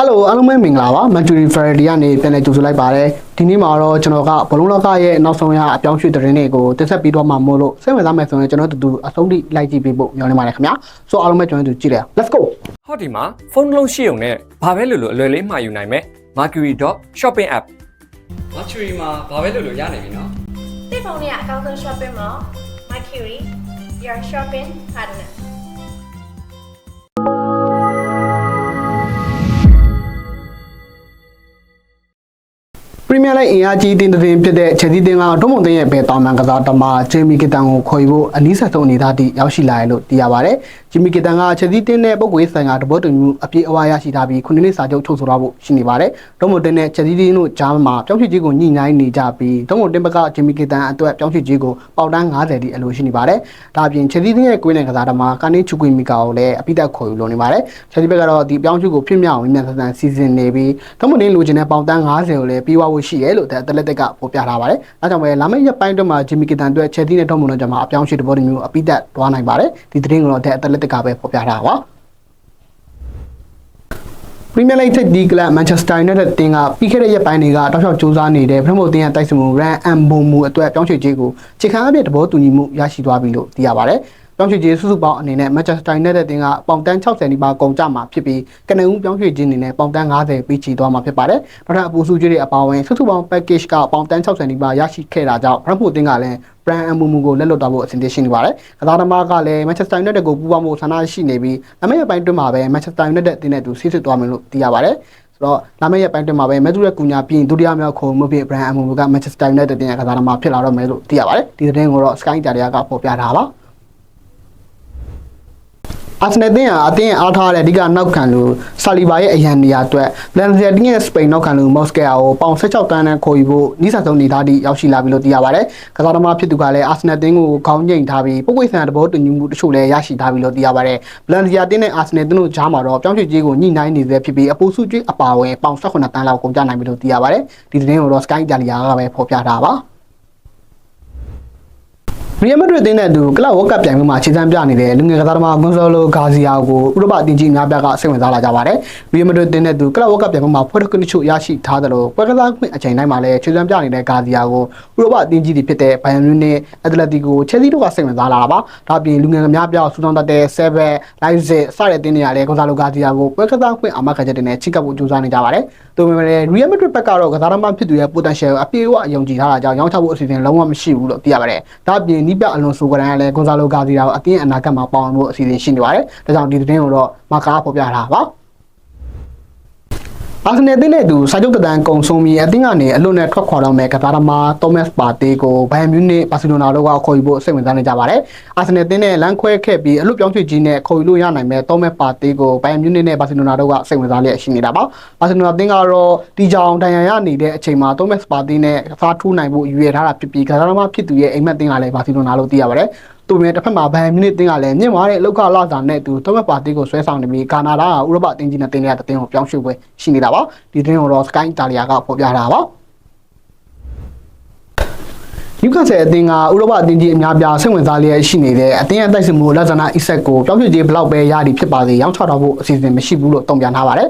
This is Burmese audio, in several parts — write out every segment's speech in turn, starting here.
ဟယ်လိုအားလုံးပဲမင်္ဂလာပါ Mercury Ferrari ကနေပြန်လည်ကြိုဆိုလိုက်ပါတယ်ဒီနေ့မှာတော့ကျွန်တော်ကဘလုံးလောကရဲ့နောက်ဆုံးရအပြောင်းရွှေ့သတင်းတွေကိုတင်ဆက်ပြီးတော့မှမို့လို့စိတ်ဝင်စားမယ်ဆိုရင်ကျွန်တော်တို့တူအဆုံးထိလိုက်ကြည့်ပေးဖို့ညွှန်နေပါတယ်ခင်ဗျာဆိုတော့အားလုံးပဲကျွန်တော်တို့ကြည့်လိုက်အောင် Let's go ဟောဒီမှာဖုန်းတစ်လုံးရှိုံနဲ့ဘာပဲလို့လို့အလွယ်လေးမှာယူနိုင်မဲ့ Mercury.shopping app Mercury မှာဘာပဲလို့လို့ရနိုင်ပြီနော်တိတ်ဖုန်းလေးကအကောင်းဆုံး shopping mall Mercury your shopping partner Premier League အင်အားကြီးတင်တင်ဖြစ်တဲ့ချက်စီတင်ကဒုံမုံတင်ရဲ့ဘယ်တောင်မှန်ကစားတမဂျေမီကီတန်ကိုခေါ်ယူဖို့အနည်းဆက်ဆုံးအနေသားတိရောက်ရှိလာတယ်လို့သိရပါတယ် ဂျေမီကီတန်ကချက်စီတင်တဲ့ပုံကွေးဆိုင်ကတဘောတူမှုအပြည့်အဝရရှိထားပြီးခုနှစ်နှစ်စာချုပ်ချုပ်ဆိုတော့ဖို့ရှိနေပါတယ်ဒုံမုံတင်နဲ့ချက်စီတင်တို့ကြားမှာပြောင်းရွှေ့ကြီးကိုညှိနှိုင်းနေကြပြီးဒုံမုံတင်ဘက်ကဂျေမီကီတန်အတွက်ပြောင်းရွှေ့ကြီးကိုပေါက်တန်း90တိအလိုရှိနေပါတယ်ဒါအပြင်ချက်စီတင်ရဲ့ကွေးနဲ့ကစားတမကာနေချူကွေမီကာကိုလည်းအပိတက်ခေါ်ယူလို့နေပါတယ်ချက်စီဘက်ကတော့ဒီပြောင်းရွှေ့ကိုဖြစ်မြောက်မြန်မြန်ဆန်ဆန်စီစဉ်နေပြီးဒုံမုံတင်လိုချင်တဲ့ပေါက်တန်း90ကိုလည်းပြီးွားဖို့ရှိရဲလို့တဲ့လက်တက်ကပေါ်ပြထားပါတယ်။အဲကြောင့်ပဲလာမယ့်ရက်ပိုင်းအတွင်းမှာဂျီမီကီတန်အတွက်ချယ်တီနဲ့တော့မလို့ကြမှာအပြောင်းရွှေ့တဘောတမျိုးအပိတက်သွားနိုင်ပါတယ်။ဒီသတင်းကတော့တဲ့အလက်တက်ကပဲပေါ်ပြထားတာပါ။ Premier League ထိပ်ဒီကလပ် Manchester United တင်ကပြီးခဲ့တဲ့ရက်ပိုင်းတွေကတောက်လျှောက်စူးစမ်းနေတဲ့ပထမတင်ရတိုက်စစ်မှု Ran and Bomu အတွက်ပြောင်းရွှေ့ခြင်းကိုခြေခံအပြည့်တဘောတူညီမှုရရှိသွားပြီလို့သိရပါတယ်။ ပြောင်းရွှေ့ခြင်းစုစုပေါင်းအနေနဲ့ Manchester United တင်ကပေါင်တန်း60နီးပါးကုန်ကြမှာဖြစ်ပြီးကနဦးပြောင်းရွှေ့ခြင်းအနေနဲ့ပေါင်တန်း90ပေးချီသွားမှာဖြစ်ပါတယ်။နောက်ထပ်အပူစုကြီးတွေအပေါင်းဝင်စုစုပေါင်း package ကပေါင်တန်း60နီးပါးရရှိခဲ့တာကြောင့် Brentford တင်ကလည်း brand အမှုမှုကိုလက်လွတ်သွားဖို့အဆင်သင့်ရှိနေပါတယ်။ကစားသမားကလည်း Manchester United ကိုပူးပေါင်းဖို့ဆန္ဒရှိနေပြီးအမေရပိုင်းတွင်းမှာပဲ Manchester United တင်တဲ့သူဆီးစစ်သွားမယ်လို့သိရပါတယ်။ဆိုတော့လာမယ့်ရက်ပိုင်းတွင်မှာပဲမက်ဒူရဲ့ကူညာပြီးဒုတိယမြောက်ခုံမှုဖြစ် brand အမှုမှုက Manchester United တင်ရကစားသမားဖြစ်လာတော့မယ်လို့သိရပါတယ်ဒီသတင်းကိုတော့ Sky Italia ကဖော်ပြထားပါ အာဆနယ်တင်းဟာအတင်းအားထားတဲ့အဓိကနောက်ခံလူဆာလီဘာရဲ့အရန်နေရာအတွက်ဗလန်စီယာတင်းရဲ့စပိန်နောက်ခံလူမော့စကဲယာကိုပေါင်16တန်းနဲ့ခေါ်ယူဖို့နီးစပ်ဆုံးနေသားတိရောက်ရှိလာပြီလို့သိရပါတယ်။ကစားသမားဖြစ်သူကလည်းအာဆနယ်တင်းကိုခေါင်းငိမ့်ထားပြီးပုတ်ပွေဆန်တဘောတူညီမှုတချို့လည်းရရှိထားပြီလို့သိရပါတယ်။ဗလန်စီယာတင်းနဲ့အာဆနယ်တင်းတို့ကြားမှာတော့ပြောင်းရွှေ့ကြီးကိုညှိနှိုင်းနေသေးဖြစ်ပြီးအပူစုကြီးအပါအဝင်ပေါင်18တန်းလောက်ကုန်ကျနိုင်ပြီလို့သိရပါတယ်။ဒီသတင်းကိုတော့ Sky Italia ကပဲဖော်ပြထားပါ။ ရီယယ်မက်ဒရစ်တင်းတဲ့သူကလပ်ဝက်ကပ်ပြိုင်ပွဲမှာခြေစမ်းပြနေတဲ့လူငယ်ကစားသမားဂွန်ဆာလိုဂါဇီယာကိုဥရောပအသင်းကြီးအများပြားကစိတ်ဝင်စားလာကြပါတယ်။ရီယယ်မက်ဒရစ်တင်းတဲ့သူကလပ်ဝက်ကပ်ပြိုင်ပွဲမှာဖွဲ့တစ်ခုတချို့ရရှိထားတယ်လို့ပွဲကစားခွင့်အချိန်တိုင်းမှာလည်းခြေစမ်းပြနေတဲ့ဂါဇီယာကိုဥရောပအသင်းကြီးတွေဖြစ်တဲ့ဘိုင်ယန်မြူးနစ်အက်တလက်တီကိုချယ်ဆီတို့ကစိတ်ဝင်စားလာတာပါ။ဒါ့အပြင်လူငယ်အများပြားစူးစမ်းတတ်တဲ့ဆဲဘက်လိုက်ဇစ်စတဲ့အသင်းတွေကလည်းဂွန်ဆာလိုဂါဇီယာကိုပွဲကစားခွင့်အာမခံချက်တွေနဲ့ချိတ်ကပ်ဖို့ကြိုးစားနေကြပါတယ်။ဒါပေမဲ့ရီယယ်မက်ဒရစ်ဘက်ကတော့ကစားသမားဖြစ်သူရဲ့ potential အပြည့်အဝအယုံကြည်ထားတာကြောင့်ရောင်းချဖို့အစီအစဉ်လုံးဝမရှိဘူးလို့သိရပါတယ်။ဒါ့အပြင်နီးပြအလွန်ဆိုကရန်ကလည်းဂွန်ဆာလိုဂါစီယာကိုအတင်းအနာဂတ်မှာပေါအောင်လို့အစီအစဉ်ရှိနေပါတယ်။ဒါကြောင့်ဒီသတင်းကိုတော့မာကာဖော်ပြထားပါ။ အာဆင်နယ်တင်းနဲ့သူစာချုပ်တန်ကုံဆုံးပြီးအသင်းကနေအလွတ်နဲ့ထွက်ခွာတော့မယ်ကစားသမားသောမတ်ပါတီကိုဘိုင်ယန်မြူးနစ်ဘာစီလိုနာတို့ကခေါ်ယူဖို့စိတ်ဝင်စားနေကြပါတယ်။အာဆင်နယ်တင်းနဲ့လမ်းခွဲခဲ့ပြီးအလွတ်ပြောင်းရွှေ့ခြင်းနဲ့ခေါ်ယူလို့ရနိုင်မဲ့သောမတ်ပါတီကိုဘိုင်ယန်မြူးနစ်နဲ့ဘာစီလိုနာတို့ကစိတ်ဝင်စားလျက်ရှိနေတာပါ။ဘာစီလိုနာတင်းကတော့ဒီကြောင်တန်ရန်ရနေတဲ့အချိန်မှာသောမတ်ပါတီနဲ့ဖားထူးနိုင်ဖို့ရွေထားတာဖြစ်ပြီးကစားသမားဖြစ်သူရဲ့အိမ်မက်တင်းကလည်းဘာစီလိုနာလို့သိရပါတယ်။ သူမြင်တစ်ဖက်မှာဘန်မြနစ်တင်းကလည်းမြင့်မားတဲ့အလောက်ကလာစာနဲ့သူသမက်ပါတီကိုဆွဲဆောင်နေပြီးကာနာဒါကဥရောပအသင်းကြီးနဲ့တင်းရတဲ့တင်းကိုပြောင်းရွှေ့ပွဲရှိနေတာပါဒီတင်းကိုတော့ Sky Italia ကဖော်ပြထားတာပါယူကဆယ်အသင်းကဥရောပအသင်းကြီးအများပြားစိတ်ဝင်စားလျက်ရှိနေတဲ့အသင်းရဲ့တိုက်စစ်မှုလက်ဇနာအစ်ဆက်ကိုပြောင်းရွှေ့ခြင်းဘလောက်ပဲရသည်ဖြစ်ပါစေရောင်းချတော့ဖို့အစီအစဉ်မရှိဘူးလို့တုံ့ပြန်ထားပါတယ်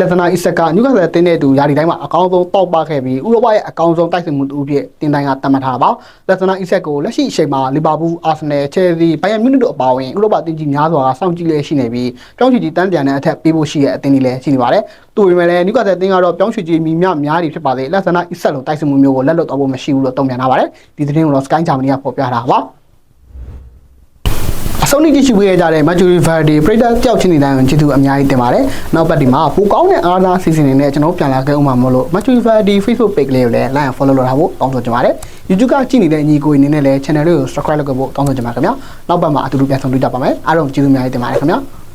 လက်သနာအစ်ဆက်ကနျူကာဆယ်တင်းတဲ့သူယာဒီတိုင်းမှာအကောင်းဆုံးတောက်ပခဲ့ပြီးဥရောပရဲ့အကောင်းဆုံးတိုက်စစ်မှုတူဖြစ်တင်တိုင်းကတတ်မှတ်ထားတာပါလက်သနာအစ်ဆက်ကိုလက်ရှိအချိန်မှာလီဗာပူးအာဆင်နယ်ချယ်ဆီဘိုင်ယန်မြူးနစ်တို့အပါအဝင်ဥရောပအသင်းကြီးများစွာကစောင့်ကြည့်လျက်ရှိနေပြီးပြောင်းရွှေ့ကြီးတန်းပြန်တဲ့အထက်ပေးဖို့ရှိတဲ့အသင်းတွေလည်းရှိနေပါတယ်တူပေမဲ့လည်းနျူကာဆယ်တင်းကတော့ပြောင်းရွှေ့ကြီးမိမြများတွေဖြစ်ပါသေးလက်သနာအစ်ဆက်လိုတိုက်စစ်မှုမျိုးကိုလက်လွတ်တော့ဖို့မရှိဘူးလို့တုံ့ပြန်ထားပါတယ်ဒီသတင်းကိုတော့ Sky Germany ကဖော်ပြထားတာပါအ ဆုံးထိကြည့်ရှုပေးရကြတဲ့ Mercury Verdi ပရိသတ်ကြောက်ချင်းနေတိုင်းကိုကျေးဇူးအများကြီးတင်ပါတယ်။နောက်ပတ်ဒီမှာပိုကောင်းတဲ့အားသားစီစဉ်နေနဲ့ကျွန်တော်ပြန်လာခဲ့ဦးမှာမလို့ Mercury Verdi Facebook page လေးကိုလည်း like and follow လုပ်ထားဖို့တောင်းဆိုချင်ပါတယ်။ YouTube ကကြည့်နေတဲ့ညီကိုအနေနဲ့လည်း channel လေးကို subscribe လုပ်ဖို့တောင်းဆိုချင်ပါခင်ဗျာ။နောက်ပတ်မှာအတူတူပြန်ဆောင်တွေ့ကြပါမယ်။အားလုံးကျေးဇူးအများကြီးတင်ပါတယ်ခင်ဗျာ။